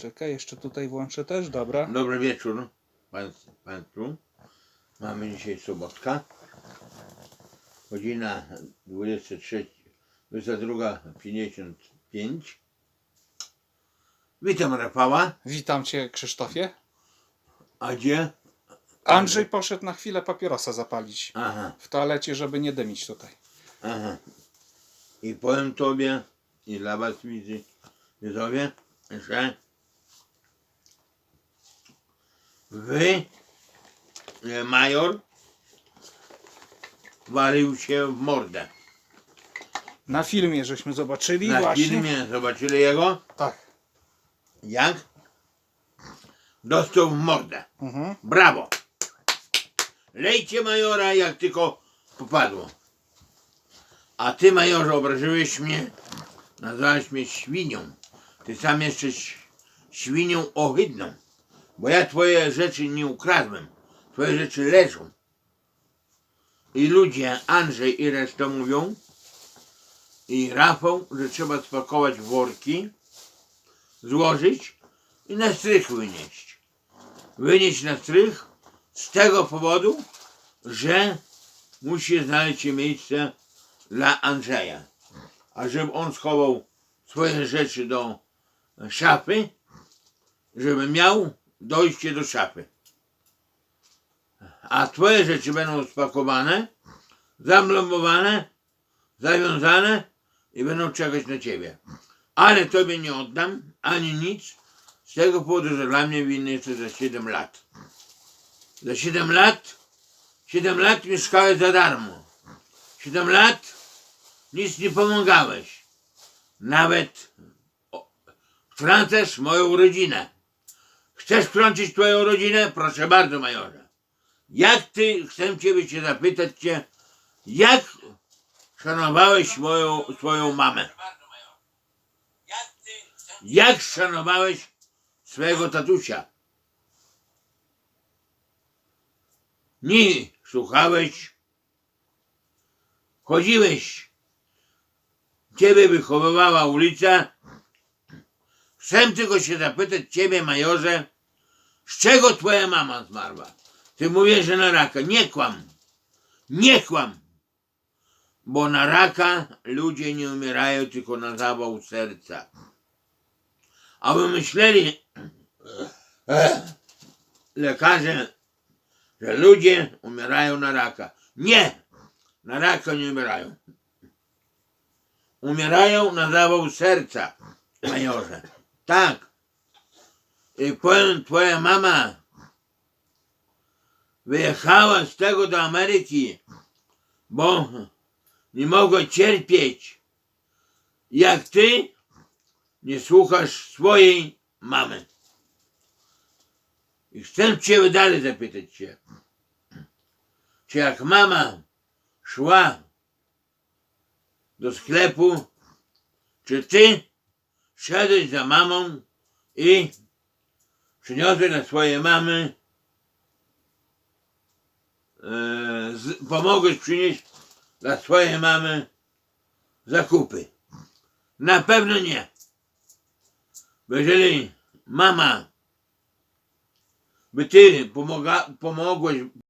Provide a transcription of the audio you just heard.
Czekaj, jeszcze tutaj włączę też, dobra. Dobry wieczór Państw- Państwu. Mamy dzisiaj sobotka. Godzina 23, 22.55. Witam Rafała. Witam Cię, Krzysztofie. A gdzie? Andrzej poszedł na chwilę papierosa zapalić Aha, w toalecie, żeby nie dymić tutaj. aha. I powiem Tobie i dla Was widzowie, że Wy, e, major, walił się w mordę. Na filmie żeśmy zobaczyli Na właśnie. filmie zobaczyli jego, Tak. jak dostał w mordę. Mhm. Brawo! Lejcie majora jak tylko popadło. A ty majorze obrażyłeś mnie, nazwałeś mnie świnią. Ty sam jesteś świnią ohydną. Bo ja twoje rzeczy nie ukradłem. Twoje rzeczy leżą. I ludzie, Andrzej i reszta mówią, i Rafał, że trzeba spakować worki, złożyć i na strych wynieść. Wynieść na strych z tego powodu, że musi znaleźć się miejsce dla Andrzeja. A żeby on schował swoje rzeczy do szafy, żeby miał dojście do szafy. A twoje rzeczy będą spakowane, zablombowane, zawiązane i będą czekać na ciebie. Ale tobie nie oddam ani nic z tego powodu, że dla mnie winny jesteś za 7 lat. Za 7 lat, 7 lat mieszkałeś za darmo. 7 lat nic nie pomagałeś. Nawet wtrącasz moją rodzinę. Chcesz wtrącić twoją rodzinę? Proszę bardzo, majorze. Jak ty, chcę ciebie się zapytać cię, jak szanowałeś moją, swoją mamę? Jak szanowałeś swojego tatusia? Nie słuchałeś, chodziłeś, ciebie wychowywała ulica. Chcę tylko się zapytać ciebie, majorze, z czego twoja mama zmarła? Ty mówisz, że na raka. Nie kłam. Nie kłam. Bo na raka ludzie nie umierają tylko na zawał serca. A wy myśleli lekarze, że ludzie umierają na raka. Nie! Na raka nie umierają. Umierają na zawał serca, majorze. Tak. I powiem, twoja mama wyjechała z tego do Ameryki, bo nie mogła cierpieć, jak ty nie słuchasz swojej mamy. I chcę cię dalej zapytać się, czy jak mama szła do sklepu, czy ty szedłeś za mamą i przyniosłeś dla swojej mamy, e, pomogłeś przynieść dla swojej mamy zakupy. Na pewno nie. Bo jeżeli mama by ty pomaga, pomogłeś